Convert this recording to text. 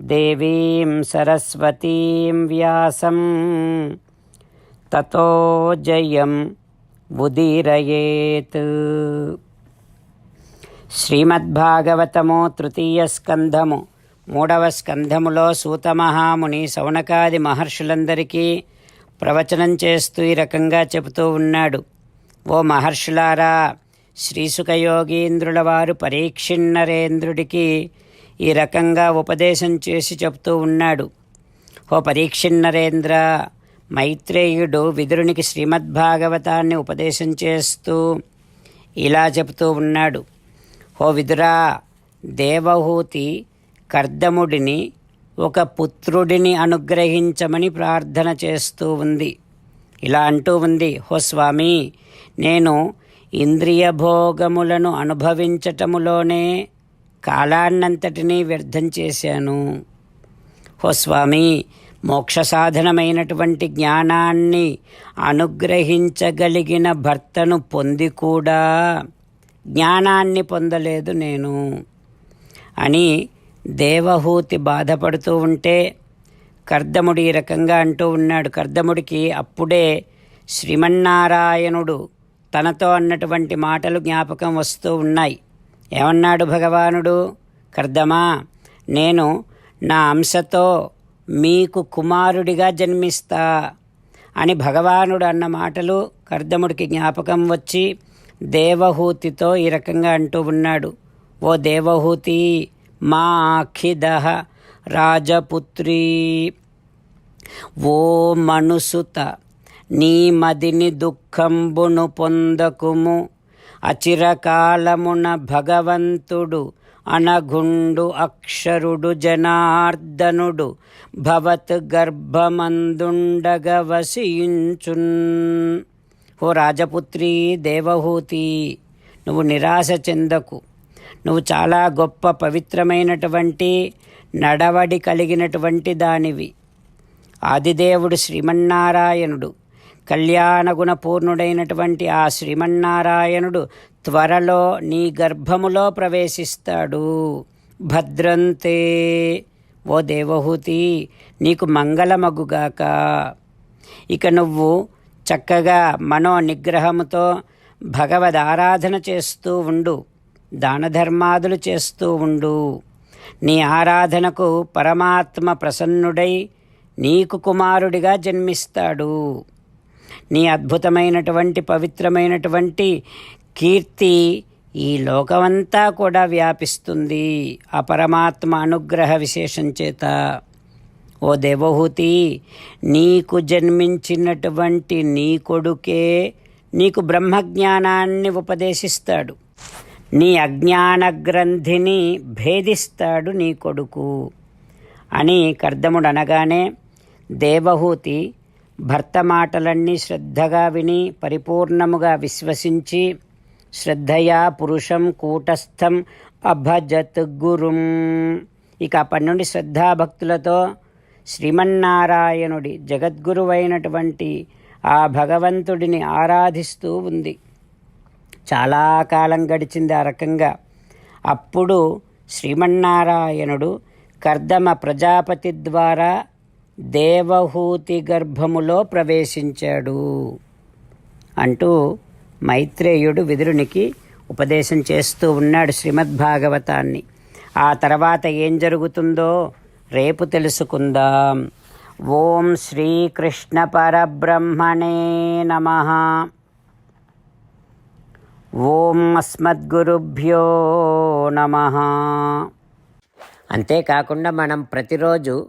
దేవీం సరస్వతీం వ్యాసం తతో జయం ఉదీరయేత్ శ్రీమద్భాగవతము తృతీయ స్కంధము మూడవ స్కంధములో సూతమహాముని సౌనకాది మహర్షులందరికీ ప్రవచనం చేస్తూ ఈ రకంగా చెబుతూ ఉన్నాడు. ఓ మహర్షులారా శ్రీసుఖయోగీంద్రుల వారు పరీక్షిన్నరేంద్రుడికి ఈ రకంగా ఉపదేశం చేసి చెప్తూ ఉన్నాడు. ఓ పరీక్షిన్నరేంద్ర మైత్రేయుడు విదురునికి శ్రీమద్భాగవతాన్ని ఉపదేశం చేస్తూ ఇలా చెబుతూ ఉన్నాడు. ఓ విదురా దేవహూతి కర్దముడిని ఒక పుత్రుడిని అనుగ్రహించమని ప్రార్థన చేస్తూ ఉంది. ఇలా అంటూ ఉంది. హో స్వామి నేను ఇంద్రియ భోగములను అనుభవించటములోనే కాలాన్నంతటినీ వ్యర్థం చేశాను. హో స్వామి మోక్ష సాధనమైనటువంటి జ్ఞానాన్ని అనుగ్రహించగలిగిన భర్తను పొంది కూడా జ్ఞానాన్ని పొందలేదు నేను. అని దేవహూతి బాధపడుతూ ఉంటే కర్దముడు ఈ రకంగా అంటూ ఉన్నాడు. కర్దముడికి అప్పుడే శ్రీమన్నారాయణుడు తనతో అన్నటువంటి మాటలు జ్ఞాపకం వస్తూ ఉన్నాయి. ఏమన్నాడు భగవానుడు? కర్దమా నేను నా అంశతో మీకు కుమారుడిగా జన్మిస్తా అని భగవానుడు అన్న మాటలు కర్దముడికి జ్ఞాపకం వచ్చి దేవహూతితో ఈ రకంగా అంటూ ఉన్నాడు. ఓ దేవహూతి మా అఖిద రాజపుత్రి. ఓ మనుసుత నీ మదిని దుఃఖంబును పొందకుము. అచిరకాలమున భగవంతుడు అనగుండు అక్షరుడు జనార్దనుడు భవత్ గర్భమందుండగ వసించున్ ఓ రాజపుత్రి దేవహూతి నువ్వు నిరాశ చెందకు. నువ్వు చాలా గొప్ప పవిత్రమైనటువంటి నడవడి కలిగినటువంటి దానివి. ఆదిదేవుడు శ్రీమన్నారాయణుడు. కళ్యాణ గుణపూర్ణుడైనటువంటి ఆ శ్రీమన్నారాయణుడు త్వరలో నీ గర్భములో ప్రవేశిస్తాడు. భద్రంతే. ఓ దేవహూతి నీకు మంగళమగుగాక. ఇక నువ్వు చక్కగా మనో నిగ్రహముతో భగవద్ ఆరాధన చేస్తూ ఉండు. దానధర్మాదులు చేస్తూ ఉండు. నీ ఆరాధనకు పరమాత్మ ప్రసన్నుడై నీకు కుమారుడిగా జన్మిస్తాడు. నీ అద్భుతమైనటువంటి పవిత్రమైనటువంటి కీర్తి ఈ లోకమంతా కూడా వ్యాపిస్తుంది. ఆ పరమాత్మ అనుగ్రహ విశేషం చేత. ఓ దేవహూతి నీకు జన్మించినటువంటి నీ కొడుకే నీకు బ్రహ్మజ్ఞానాన్ని ఉపదేశిస్తాడు. నీ అజ్ఞాన గ్రంథిని భేదిస్తాడు నీ కొడుకు అని కర్దముడు అనగానే దేవహూతి భర్త మాటలన్నీ శ్రద్ధగా విని పరిపూర్ణముగా విశ్వసించి శ్రద్ధయా పురుషం కూటస్థం అభజత్ గురుం. ఇక అప్పటి నుండి శ్రద్ధాభక్తులతో శ్రీమన్నారాయణుడి జగద్గురువైనటువంటి ఆ భగవంతుడిని ఆరాధిస్తూ ఉంది. చాలా కాలం గడిచింది ఆ రకంగా. అప్పుడు శ్రీమన్నారాయణుడు కర్దమ ప్రజాపతి ద్వారా దేవహూతి గర్భములో ప్రవేశించాడు అంటూ మైత్రేయుడు విదురునికి ఉపదేశం చేస్తూ ఉన్నాడు శ్రీమద్భాగవతాన్ని. ఆ తర్వాత ఏం జరుగుతుందో రేపు తెలుసుకుందాం. ఓం శ్రీకృష్ణ పరబ్రహ్మణే నమ. ఓం అస్మద్గురుభ్యో నమ. అంతేకాకుండా మనం ప్రతిరోజు